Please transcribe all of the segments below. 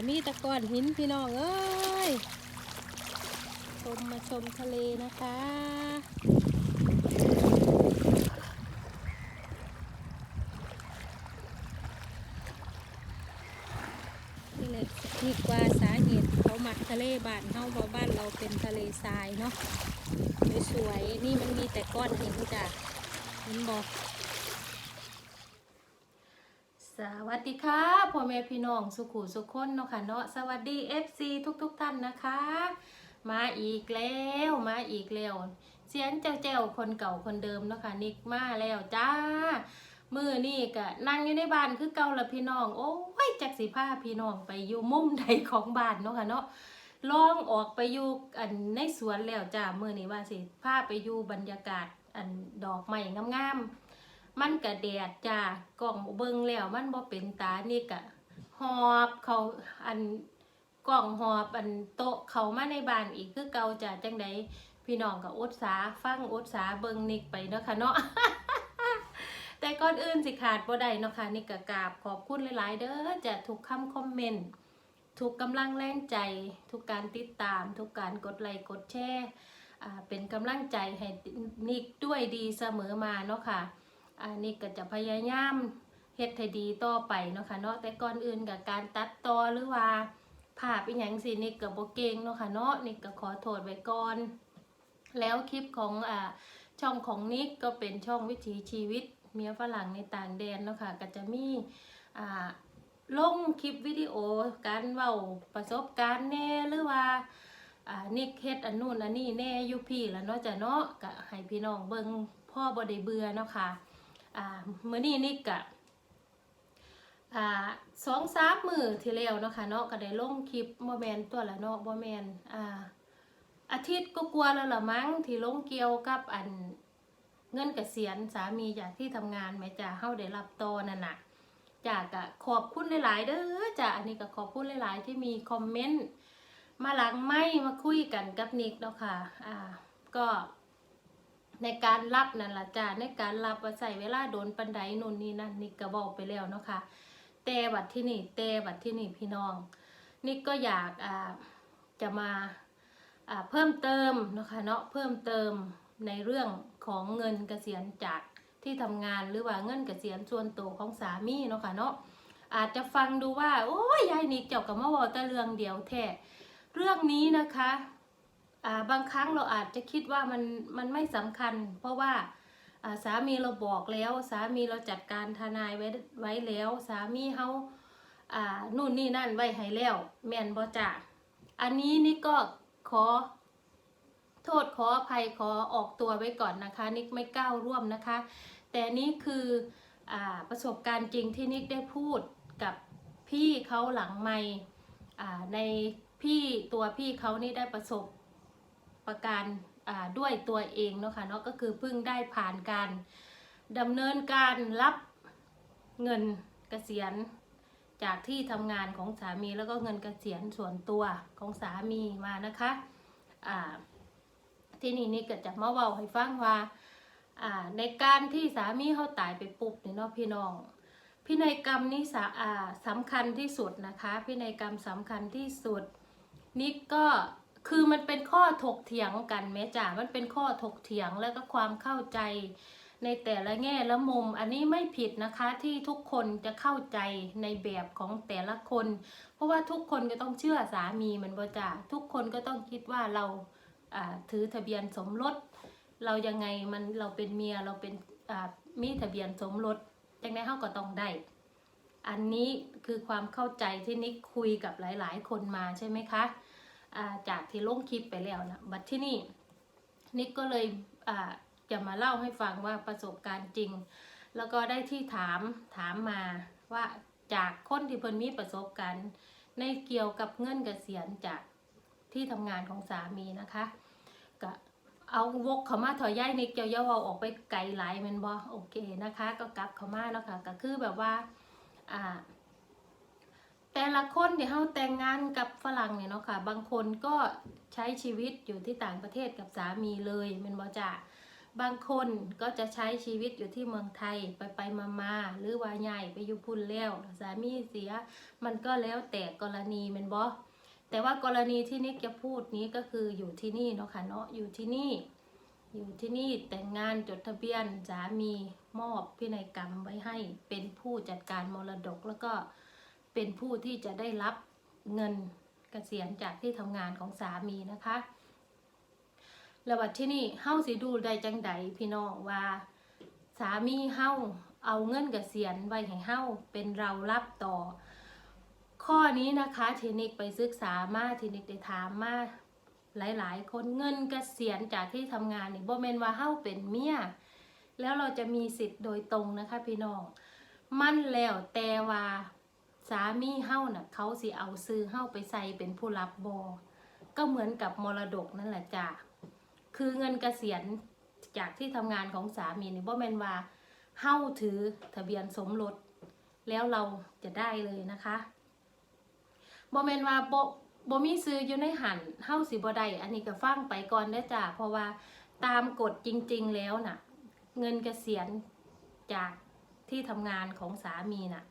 ก็มีตะกอนหินพี่น้องเอ้ยชมมาชมทะเลนะคะนี่แหละนี่กว่าสาเหตุเขาหมักทะเลบ้านเฮาเพราะบ้านเราเป็นทะเลทรายเนาะสวยๆนี่มันมีแต่ก้อนหินจ้ะเห็นบอก สวัสดีค่ะพ่อแม่พี่น้องสุขุสุขคนเนาะค่ะเนาะสวัสดี FC ทุกๆท่านนะคะ มาอีกแล้วมาอีกแล้วเสียงเจ้าเจ้าคนเก่าคนเดิมเนาะค่ะนิกมาแล้วจ้ามือนี่กะนั่งอยู่ในบ้านคือเก่าละพี่น้อง โอ้ยจักสิผ้าพี่น้องไปอยู่มุมใดของบ้านเนาะค่ะเนาะลองออกไปอยู่อันในสวนแล้วจ้ามือนี่ว่าสิพาไปอยู่บรรยากาศอันดอกไม้งามๆ มันกะแดดจ้ากล่องเบิงแล้วมันบ่เป็นตานี่กะหอบเขาอันกล่องหอบอันโต๊ะเขามาในบ้านอีกคือเก่าจ้าจังใดพี่น้องก็อดสาฟังอดสาเบิงนิกไปเนาะค่ะเนาะแต่ก่อนอื่นสิขาดบ่ได้เนาะค่ะนี่ก็กราบขอบคุณหลาย ๆ เด้อจะทุกคำคอมเมนต์ทุกกำลังแรงใจ ทุกการติดตาม ทุกการกดไลค์กดแชร์เป็นกำลังใจให้นิกด้วยดีเสมอมาเนาะค่ะ อ่านิกก็จะพยายามเฮ็ดให้ดีต่อไปเนาะค่ะเนาะแต่ก่อนอื่นกับการตัดต่อหรือว่าภาพอีหยังสินิกก็บ่เก่งเนาะค่ะเนาะนิกก็ขอโทษไว้ก่อน แล้วคลิปของอ่าช่องของนิกก็เป็นช่องวิถีชีวิตเมียฝรั่งในต่างแดนเนาะค่ะก็จะมีอ่าลงคลิปวิดีโอการเว้าประสบการณ์แน่หรือว่าอ่านิกเฮ็ดอันนู่นอันนี้แน่อยู่พี่แล้วเนาะจ้ะเนาะก็ให้พี่น้องเบิ่งพ่อบ่ได้เบื่อเนาะค่ะ อ่ามื้อนี้นิกก็อ่าสองสามมือที่แล้วเนาะค่ะเนาะก็ได้ลงคลิปบ่แมนตัวละเนาะบ่แมนอ่าอาทิตย์ก็กลัวแล้วละมั้งที่ลงเกี่ยวกับอันเงินเกษียณสามีจากที่ทำงานแม่จ้าเฮาได้รับตอนั่นน่ะจากกะขอบคุณหลายๆเด้อจ้าอันนี้ก็ขอบคุณหลายๆที่มีคอมเมนต์มาหลังไม่มาคุยกันกับนิกเนาะค่ะอ่าก็ ในการรับนั่นละจ้าในการรับว่าใส่เวลาโดนปันไดนนนี่นั่นนิกก็บอกไปแล้วเนาะค่ะแต่บัดที่นี่แต่บัดที่นี่พี่น้องนิกก็อยากอ่าจะมาอ่าเพิ่มเติมเนาะค่ะเนาะเพิ่มเติมในเรื่องของเงินเกษียณจากที่ทำงานหรือว่าเงินเกษียณส่วนตัวของสามีเนาะค่ะเนาะอาจจะฟังดูว่าโอ้ยยายนิกเจ้ากับมาบอต่เรื่องเดียวแท้เรื่องนี้นะคะ บางครั้งเราอาจจะคิดว่ามันมันไม่สำคัญ เพราะว่าสามีเราบอกแล้วสามีเราจัดการทนายไว้ไว้แล้ว สามีเขาอ่านู่นนี่นั่นไว้ให้แล้ว แม่นบ่จ่าอันนี้นี่ก็ขอโทษขออภัยขอออกตัวไว้ก่อนนะคะ นิกไม่ก้าวร่วมนะคะ แต่นี่คืออประสบการณ์จริงที่นิกได้พูดกับพี่เขาหลังไม่ในพี่ตัวพี่เขานี่ได้ประสบ ประการด้วยตัวเองเนาะค่ะเนาะก็คือเพิ่งได้ผ่านการดำเนินการรับเงินเกษียณจากที่ทำงานของสามีแล้วก็เงินเกษียณส่วนตัวของสามีมานะคะที่นี่นี่ก็จะมาเว้าให้ฟังว่าในการที่สามีเขาตายไปปุ๊บเนี่ยเนาะพี่น้องพินัยกรรมนี่สาอ่าสำคัญที่สุดนะคะพินัยกรรมสำคัญที่สุดนี่ก็ คือมันเป็นข้อถกเถียงกันแม้จ่ามันเป็นข้อถกเถียงแล้วก็ความเข้าใจในแต่ละแง่และมุมอันนี้ไม่ผิดนะคะที่ทุกคนจะเข้าใจในแบบของแต่ละคน เพราะว่าทุกคนก็ต้องเชื่อสามีมันบ่จ่าทุกคนก็ต้องคิดว่าเราถือทะเบียนสมรส เรายังไงมันเราเป็นเมียเราเป็นมีทะเบียนสมรสจังได้เฮาก็ต้องได้ อันนี้คือความเข้าใจที่นิกคุยกับหลาย ๆ คนมาใช่ไหมคะ จากที่ลงคลิปไปแล้วนะบัดที่นี่นิกก็เลยจะมาเล่าให้ฟังว่าประสบการณ์จริง แล้วก็ได้ที่ถามถามมาว่าจากคนที่เพิ่นมีประสบการณ์ ในเกี่ยวกับเงินกเกษียณจากที่ทำงานของสามีนะคะก็เอาวกเขามาถอยย่ายนิกเจ้าเย่าเอาออกไปไกลหลายมันบอโอเคนะคะ ก็กลับเขามาแล้วค่ะก็คือแบบว่าอ่า แต่ละคนที่เฮาแต่งงานกับฝรั่งเนี่ยเนาะค่ะ บางคนก็ใช้ชีวิตอยู่ที่ต่างประเทศกับสามีเลยแมันบ่จ้ะบางคนก็จะใช้ชีวิตอยู่ที่เมืองไทยไปไปมามาหรือว่าใหญ่ไปอยู่พุ่นแล้วสามีเสีย มันก็แล้วแต่กรณีแมันบ่แต่ว่ากรณีที่นิกจะพูดนี้ก็คืออยู่ที่นี่เนาะค่ะเนาะอยู่ที่นี่ อยู่ที่นี่แต่งงานจดทะเบียนสามีมอบพินัยกรรมไว้ให้เป็นผู้จัดการมรดกแล้วก็ เป็นผู้ที่จะได้รับเงินเกษียณจากที่ทำงานของสามีนะคะแล้วบัดที่นี่เฮาสิดูได้จังใดพี่น้องว่า สามีเฮาเอาเงินเกษียณไว้ให้เฮาเป็นเรารับต่อ ข้อนี้นะคะเทนิกไปศึกษามาเทนิกได้ถามมาหลาย ๆ คนเงินเกษียณจากที่ทำงานนี่บ่แม่นว่าเฮาเป็นเมียแล้วเราจะมีสิทธิ์โดยตรงนะคะพี่น้องมันแล้วแต่ว่า สามีเฮาน่ะเขาสิเอาซื้อเฮาไปใส่เป็นผู้รับบอก็เหมือนกับมรดกนั่นแหละจ้ะคือเงินเกษียณจากที่ทำงานของสามีนี่บ่แมนว่าเฮาถือทะเบียนสมรสแล้วเราจะได้เลยนะคะบ่แมนว่าบ่บ่มีซื้ออยู่ในหันเฮาสิบ่ได้อันนี้ก็ฟังไปก่อนเด้จ้ะเพราะว่าตามกฎจริงๆแล้วน่ะ เงินเกษียณจากที่ทำงานของสามีน่ะ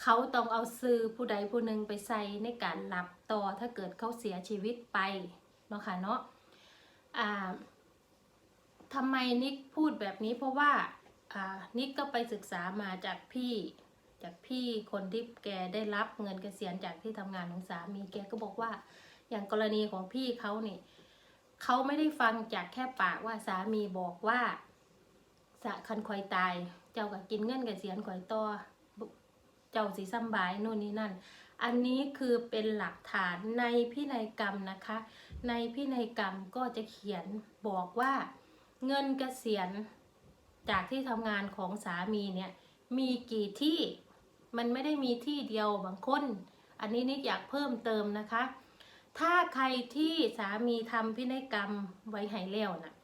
เขาต้องเอาซื้อผู้ใดผู้หนึ่งไปใส่ในการรับต่อถ้าเกิดเขาเสียชีวิตไปเนาะค่ะเนาะอ่าทำไมนิกพูดแบบนี้เพราะว่าอ่านิกก็ไปศึกษามาจากพี่จากพี่คนที่แกได้รับเงินเกษียณจากที่ทำงานของสามีแกก็บอกว่า อย่างกรณีของพี่เขาเนี่ยเขาไม่ได้ฟังจากแค่ปากว่าสามีบอกว่าสะคันคอยตาย เจ้าก็กินเงินเกษียณคอยต่อ เจ้าสีซ้ำบายโน่นนี่นั่น อันนี้คือเป็นหลักฐานในพินัยกรรมนะคะ ในพินัยกรรมก็จะเขียนบอกว่าเงินเกษียณจากที่ทำงานของสามีเนี่ยมีกี่ที่มันไม่ได้มีที่เดียวบางคน อันนี้นิดอยากเพิ่มเติมนะคะ ถ้าใครที่สามีทำพินัยกรรมไว้ให้แล้วนะ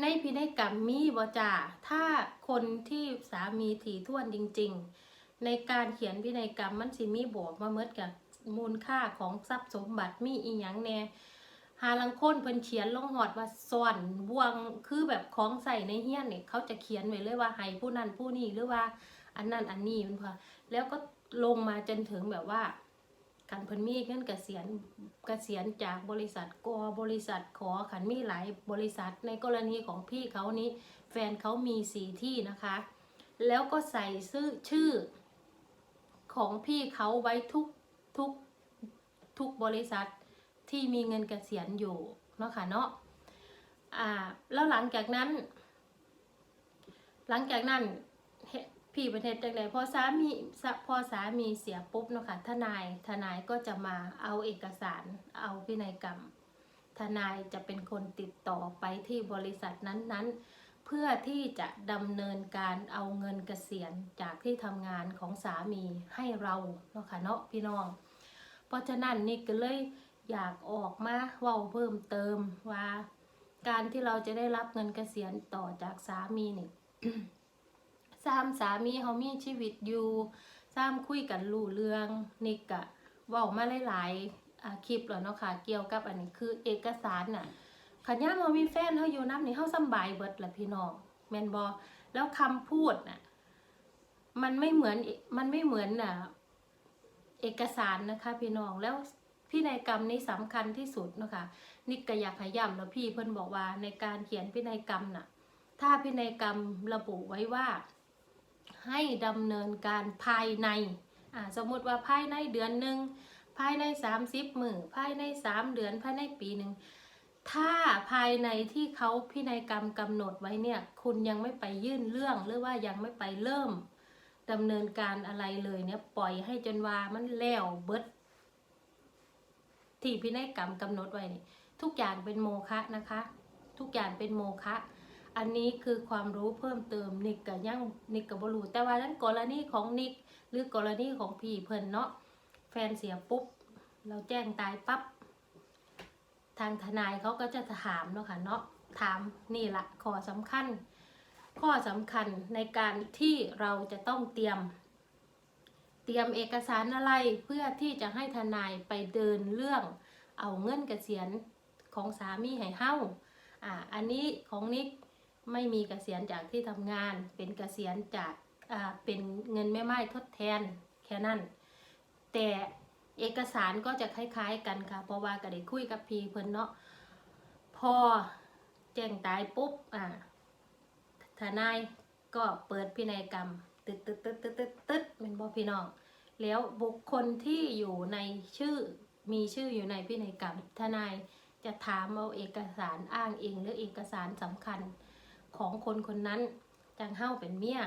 ในพินัยกรรมมีบ่จ่าถ้าคนที่สามีถี่ถ้วนจริง ๆ ในการเขียนพินัยกรรมมันสิมีบอกมาเมิดกับมูลค่าของทรัพย์สมบัติมีอีหยังแน่หาลังค้นเพิ่นเขียนลงหอดว่าซ่อนบวงคือแบบของใส่ในเฮี้ยนเนี่ยเขาจะเขียนไว้เลยว่าให้ผู้นั้นผู้นี้หรือว่าอันนั้นอันนี้มันพอแล้วก็ลงมาจนถึงแบบว่าการเพิ่นมีเงินเกษียณเกษียณจากบริษัทกอบริษัทขอขันมีหลายบริษัทในกรณีของพี่เขานี้ แฟนเขามีสีที่นะคะ แล้วก็ใส่ชื่อชื่อ ของพี่เขาไว้ทุกทุกทุกบริษัทที่มีเงินเกษียณอยู่เนาะค่ะเนาะอ่าแล้วหลังจากนั้น หลังจากนั้นพี่ประเทศจังไดพอสามีพอสามีเสียปุ๊บเนาะค่ะทนายทนายก็จะมาเอาเอกสารเอาพินัยกรรม ทนายจะเป็นคนติดต่อไปที่บริษัทนั้นๆ เพื่อที่จะดำเนินการเอาเงินเกษียณจากที่ทำงานของสามีให้เราเนาะค่ะเนาะพี่น้อง เพราะฉะนั้นนี่ก็เลยอยากออกมาเว้าเพิ่มเติมว่า การที่เราจะได้รับเงินเกษียณต่อจากสามีนี่ซ้ำสามีเขามีชีวิตอยู่ซ้ำคุยกันรู้เรื่องนิกอะเว้ามาหลายๆคลิปแล้วเนาะค่ะเกี่ยวกับอันนี้คือเอกสารน่ะ ขันย่ามามีแฟนเขาอยู่น้ำนี่เขาสบายเบิดละพี่น้องแมนบอแล้วคำพูดน่ะมันไม่เหมือนมันไม่เหมือนน่ะเอกสารนะคะพี่น้องแล้วพินัยกรรมนี้สำคัญที่สุดนะคะนิกก็อยากให้ย้ำแล้วพี่เพิ่นบอกว่าในการเขียนพินัยกรรมน่ะ ถ้าพินัยกรรมระบุไว้ว่า ให้ดำเนินการภายในอ่าสมมติว่าภายในเดือนหนึ่งภายใน 30 มือภายใน 3 เดือนภายในปีหนึ่ง ถ้าภายในที่เขาพินัยกรรมกำหนดไว้เนี่ย คุณยังไม่ไปยื่นเรื่องหรือว่ายังไม่ไปเริ่มดำเนินการอะไรเลยเนี่ยปล่อยให้จนว่ามันแล้วเบิด ที่พินัยกรรมกำหนดไว้นี่ทุกอย่างเป็นโมฆะนะคะ ทุกอย่างเป็นโมฆะอันนี้คือความรู้เพิ่มเติมนิกกับยังนิกกับบรูแต่ว่านั้นกรณีของนิกหรือกรณีของพี่เพิ่นเนาะแฟนเสียปุ๊บ เราแจ้งตายปั๊บ ทางทนายเขาก็จะถามเนาะค่ะเนาะถามนี่ละข้อสำคัญ ข้อสำคัญในการที่เราจะต้องเตรียม เตรียมเอกสารอะไรเพื่อที่จะให้ทนายไปเดินเรื่องเอาเงินเกษียณของสามีให้เฮ้าอ่าอันนี้ของนิกไม่มีเกษียณจากที่ทำงาน เป็นเกษียณจากอ่าเป็นเงินแม่ไม้ทดแทนแค่นั้น แต่ เอกสารก็จะคล้าย ๆ กันค่ะ เพราะว่าก็ได้คุยกับพีเพิ่นเนาะพอแจ้งตายปุ๊บอ่าทนายก็เปิดพินัยกรรม ตึ๊ดตึ๊ดตึ๊ดตึ๊ดตึ๊ดตึ๊ดเป็นบอพี่น้อง แล้วบุคคลที่อยู่ในชื่อมีชื่ออยู่ในพินัยกรรม ทนายจะถามเอาเอกสารอ้างอิงหรือเอกสารสำคัญของคนคนนั้นจังเฮ้าเป็นเมีย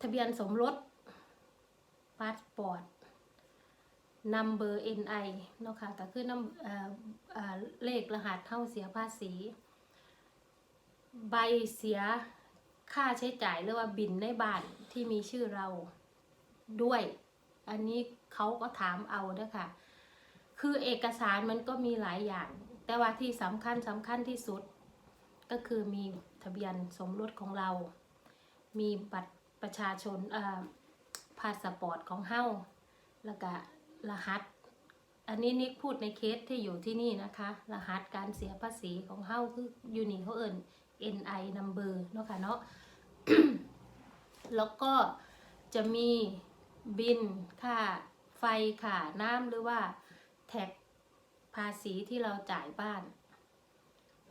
ทะเบียนสมรสพาสปอร์ต number NI เนาะค่ะก็คือน้ำเอ่อเลขรหัสเท่าเสียภาษี ใบเสียค่าใช้จ่ายหรือว่าบินในบ้านที่มีชื่อเราด้วย อันนี้เขาก็ถามเอาเด้อค่ะ คือเอกสารมันก็มีหลายอย่าง แต่ว่าที่สำคัญสำคัญที่สุด ก็คือมีทะเบียนสมรสของเรา มีบัตรประชาชนอ่อพาสปอร์ตของเฮ้าแล้วก็ รหัส อันนี้นิกพูดในเคสที่อยู่ที่นี่นะคะ รหัสการเสียภาษีของเฮาคือยูนี่เขาเอิญ NI number เนาะค่ะเนาะแล้วก็จะมีบินค่าไฟค่าน้ำหรือว่าแท็กภาษีที่เราจ่ายบ้าน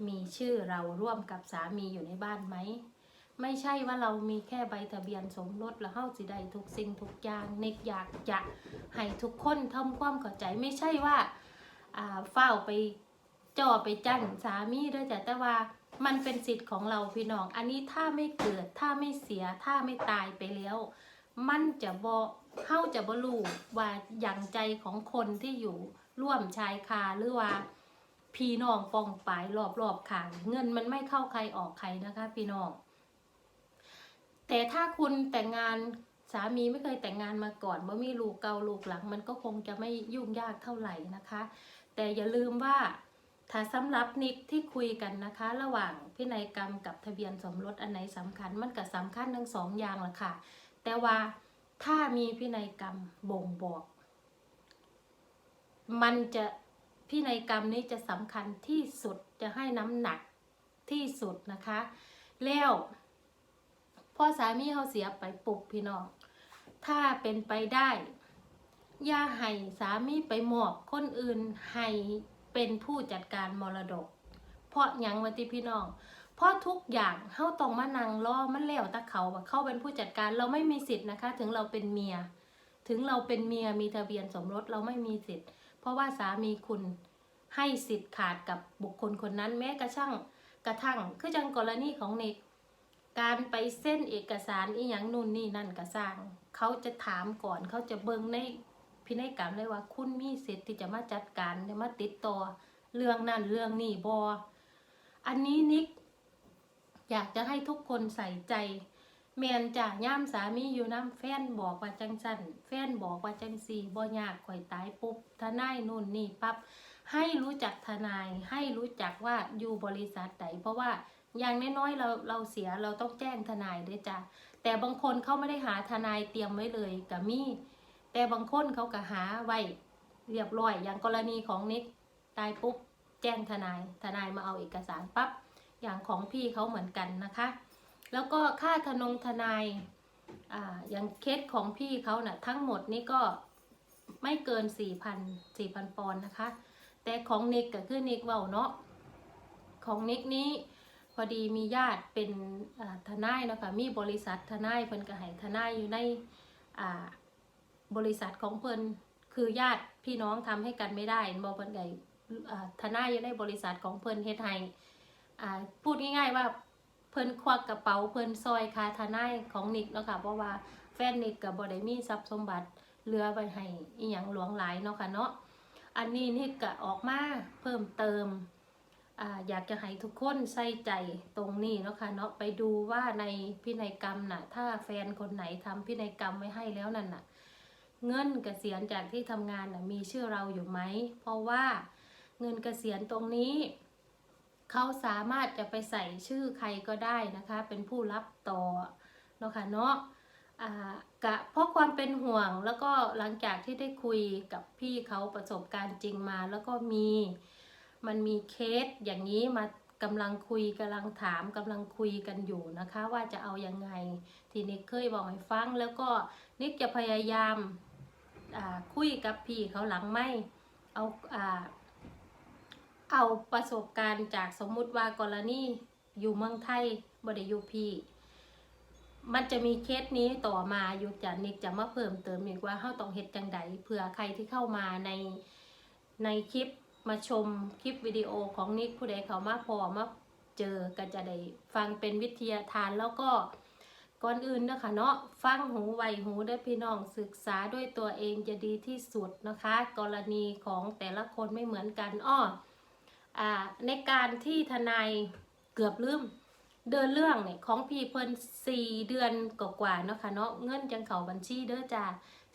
มีชื่อเราร่วมกับสามีอยู่ในบ้านไหม ไม่ใช่ว่าเรามีแค่ใบทะเบียนสมรสแล้วเฮาสิได้ทุกสิ่งทุกอย่างเนกอยากจะให้ทุกคนทำความเข้าใจไม่ใช่ว่าอ่าเฝ้าไปจ่อไปจั่นสามีด้วยจ้ะแต่ว่ามันเป็นสิทธิ์ของเราพี่น้อง อันนี้ถ้าไม่เกิดถ้าไม่เสียถ้าไม่ตายไปแล้ว มันจะบอเฮาจะบ่รู้ว่าอย่างใจของคนที่อยู่ร่วมชายคาหรือว่า พี่น้องปองปายรอบๆขางเงินมันไม่เข้าใครออกใครนะคะ พี่น้อง แต่ถ้าคุณแต่งงานสามีไม่เคยแต่งงานมาก่อนว่ามีลูกเกาลูกหลัง มันก็คงจะไม่ยุ่งยากเท่าไหร่นะคะ แต่อย่าลืมว่าถ้าสำหรับนิกที่คุยกันนะคะ ระหว่างพินัยกรรมกับทะเบียนสมรสอันไหนสำคัญมันก็สำคัญทั้งสองอย่างละค่ะ แต่ว่าถ้ามีพินัยกรรมบ่งบอก มันจะพินัยกรรมนี้จะสำคัญที่สุดจะให้น้ำหนักที่สุดนะคะ แล้ว พ่อสามีเขาเสียไปปุบพี่น้อง ถ้าเป็นไปได้อย่าให้สามีไปมอบคนอื่นให้เป็นผู้จัดการมรดก เพราะยังวะติพี่น้อง เพราะทุกอย่างเขาต้องมานั่งรอมันแล้วตะเขาว่าเขาเป็นผู้จัดการเราไม่มีสิทธิ์นะคะ ถึงเราเป็นเมีย ถึงเราเป็นเมียมีทะเบียนสมรสเราไม่มีสิทธิ์ เพราะว่าสามีคุณให้สิทธิ์ขาดกับบุคคลคนนั้นแม้กระทั่งกระทั่งคือจังกรณีของเนก การไปเส้นเอกสารอีหยังนู่นนี่นั่นก็สร้าง เขาจะถามก่อนเขาจะเบิ่งในพินัยกรรมเลยว่าคุณมีสิทธิ์ที่จะมาจัดการจะมาติดต่อเรื่องนั้นเรื่องนี้บออันนี้นิก อยากจะให้ทุกคนใส่ใจแมนจากย่ามสามีอยู่น้ำแฟนบอกว่าจังสันแฟนบอกว่าจังสีบ่ยากข่อยตายปุ๊บทนายนู่นนี่ปั๊บให้รู้จักทนายให้รู้จักว่าอยู่บริษัทไหนเพราะว่า อย่างน้อยๆเราเราเสียเราต้องแจ้งทนายด้วยจ้ะแต่บางคนเขาไม่ได้หาทนายเตรียมไว้เลยกับมีแต่บางคนเขาก็หาไว้เรียบร้อย อย่างกรณีของนิกตายปุ๊บแจ้งทนาย ทนายมาเอาเอกสารปั๊บอย่างของพี่เขาเหมือนกันนะคะ แล้วก็ค่าทนงทนายอ่าอย่างเคสของพี่เขานะ่ะทั้งหมดนี่ก็ไม่เกิน 4,000 4,000ปอนด์นะคะ แต่ของนิกก็คือนิกเว้าเนาะของนิกนี้ อดีมีญาติเป็นทนายเนาะคะมีบริษัททนายเพิ่นก็ให้ทนายอยู่ในบริษัทของเพิ่นคือญาติพี่น้องทำให้กันไม่ได้บอกเพิ่นไงอ่ทนายอยู่ในบริษัทของเพิ่นเฮ็ดให้พูดง่ายๆว่าเพิ่นควักกระเป๋าเพิ่นซอยคาทนายของนิกเนาะค่ะเพราะว่าแฟนนิกกับบ่ได้มีทรัพย์สมบัติเหลือไว้ให้อีหยังหลวงหลายเนาะค่ะเนาะอันนี้นิกก็ออกมาเพิ่มเติม อยากจะให้ทุกคนใส่ใจตรงนี้เนาะค่ะเนาะไปดูว่าในพินัยกรรมน่ะ ถ้าแฟนคนไหนทำพินัยกรรมไว้ให้แล้วนั่นน่ะ เงินเกษียณจากที่ทำงานน่ะมีชื่อเราอยู่ไหม เพราะว่าเงินเกษียณตรงนี้ เขาสามารถจะไปใส่ชื่อใครก็ได้นะคะ เป็นผู้รับต่อเนาะค่ะเนาะกะเพราะความเป็นห่วงแล้วก็หลังจากที่ได้คุยกับพี่เขาประสบการณ์จริงมาแล้วก็มี มันมีเคสอย่างนี้มากำลังคุยกำลังถามกำลังคุยกันอยู่นะคะ ว่าจะเอายังไง ทีนิกเคยบอกให้ฟังแล้วก็นิกจะพยายามาคุยกับพี่เขาหลังไม่เอาอาเอาประสบการณ์จากสมมุติว่ากรณีอยู่เมืองไทยบไดยูพีมันจะมีเคสนี้ต่อมาอยู่จะนิกจะมาเพิ่มเติมอีกว่าเฮาต้องเฮ็ดจังใดเผื่อใครที่เข้ามาในในคลิป มาชมคลิปวิดีโอของนิกผู้ใดเขามาพอมาเจอก็จะได้ฟังเป็นวิทยาทานแล้วก็ก่อนอื่นนะคะเนาะฟังหูไวหูเด้พี่น้องศึกษาด้วยตัวเองจะดีที่สุดนะคะ กรณีของแต่ละคนไม่เหมือนกันอ้ออาในการที่ทนายเกือบลืมเดินเรื่องเนี่ยของพี่เพิ่นสี่เดือนกว่าๆเนาะค่ะเนาะเงินจังเขาบัญชีเด้อจ้า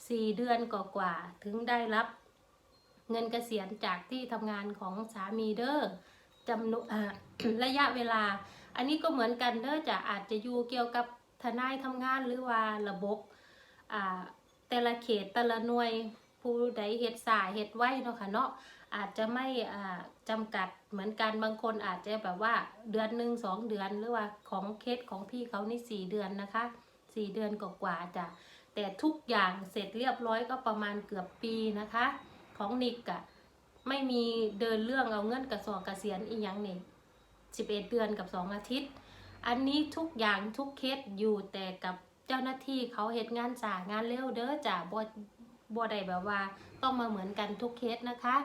สี่เดือนกว่าๆถึงได้รับ เงินเกษียณจากที่ทำงานของสามีเด้อจำนวนระยะเวลา อันนี้ก็เหมือนกันเด้อจะอาจจะอยู่เกี่ยวกับทนายทำงานหรือว่าระบบอ่าแต่ละเขตแต่ละหน่วยผู้ใดเฮ็ดสายเฮ็ดไว้เนาะค่ะเนาะอาจจะไม่อ่าจำกัดเหมือนกันบางคนอาจจะแบบว่าเดือนหนึ่งสองเดือนหรือว่าของเคสของพี่เขานี่สี่เดือนนะคะสี่เดือนกว่าๆจ้ะแต่ทุกอย่างเสร็จเรียบร้อยก็ประมาณเกือบปีนะคะ ของนิกอะไม่มีเดินเรื่องเอาเงินกระสอบกระเสียนอีหยังนี่สิบเอ็ดเดือนกับสองอาทิตย์ อันนี้ทุกอย่างทุกเคสอยู่แต่กับเจ้าหน้าที่เขาเหตุงานสางานเร็วเด้อจ้ะบ่บ่ได้แบบว่า ต้องมาเหมือนกันทุกเคสนะคะ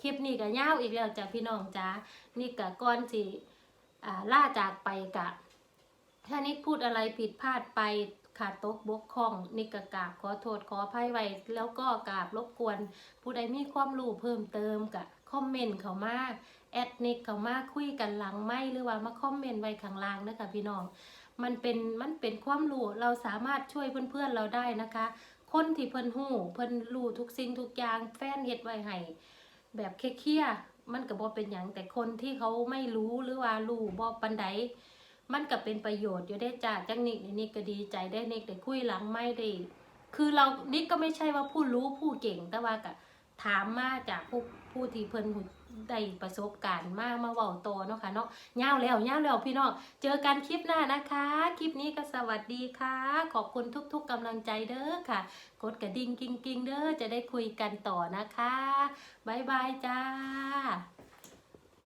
คลิปนี้ก็ยาวอีกแล้วจ้ะพี่น้องจ้านี่ก็ก่อนสิอ่าล่าจากไปกะถ้านิกพูดอะไรผิดพลาดไป ขาดตกบกพร่องนิกก็กราบขอโทษขออภัยไว้แล้วก็กราบรบกวน ผู้ใดมีความรู้เพิ่มเติมกะคอมเมนต์เขามาแอดนิกเขามาคุยกันหลังไม่หรือว่ามาคอมเมนต์ไว้ข้างล่างนะคะพี่น้อง มันเป็นมันเป็นความรู้เราสามารถช่วยเพื่อนๆเราได้นะคะ คนที่เพิ่นหู้เพิ่นรู้ทุกสิ่งทุกอย่างแฟนเฮ็ดไว้ให้แบบเครียดมันก็บ่เป็นหยังแต่คนที่เขาไม่รู้หรือว่ารู้บ่ปันใด มันก็เป็นประโยชน์อยู่ได้จ้าจังนิกนี่ก็ดีใจได้นิกได้คุยหลังไม่ได้ คือเรานิกก็ไม่ใช่ว่าผู้รู้ผู้เก่งแต่ว่าก็ถามมาจากผู้ผู้ที่เพิ่นได้ประสบการณ์มากมาเว้าโตเนาะค่ะเนาะยาวแล้วยาวแล้วพี่น้องเจอกันคลิปหน้านะคะ คลิปนี้ก็สวัสดีค่ะ ขอบคุณทุกๆกำลังใจเด้อค่ะ กดกระดิ่งกิ้งกิ้งเด้อจะได้คุยกันต่อนะคะบายบายจ้า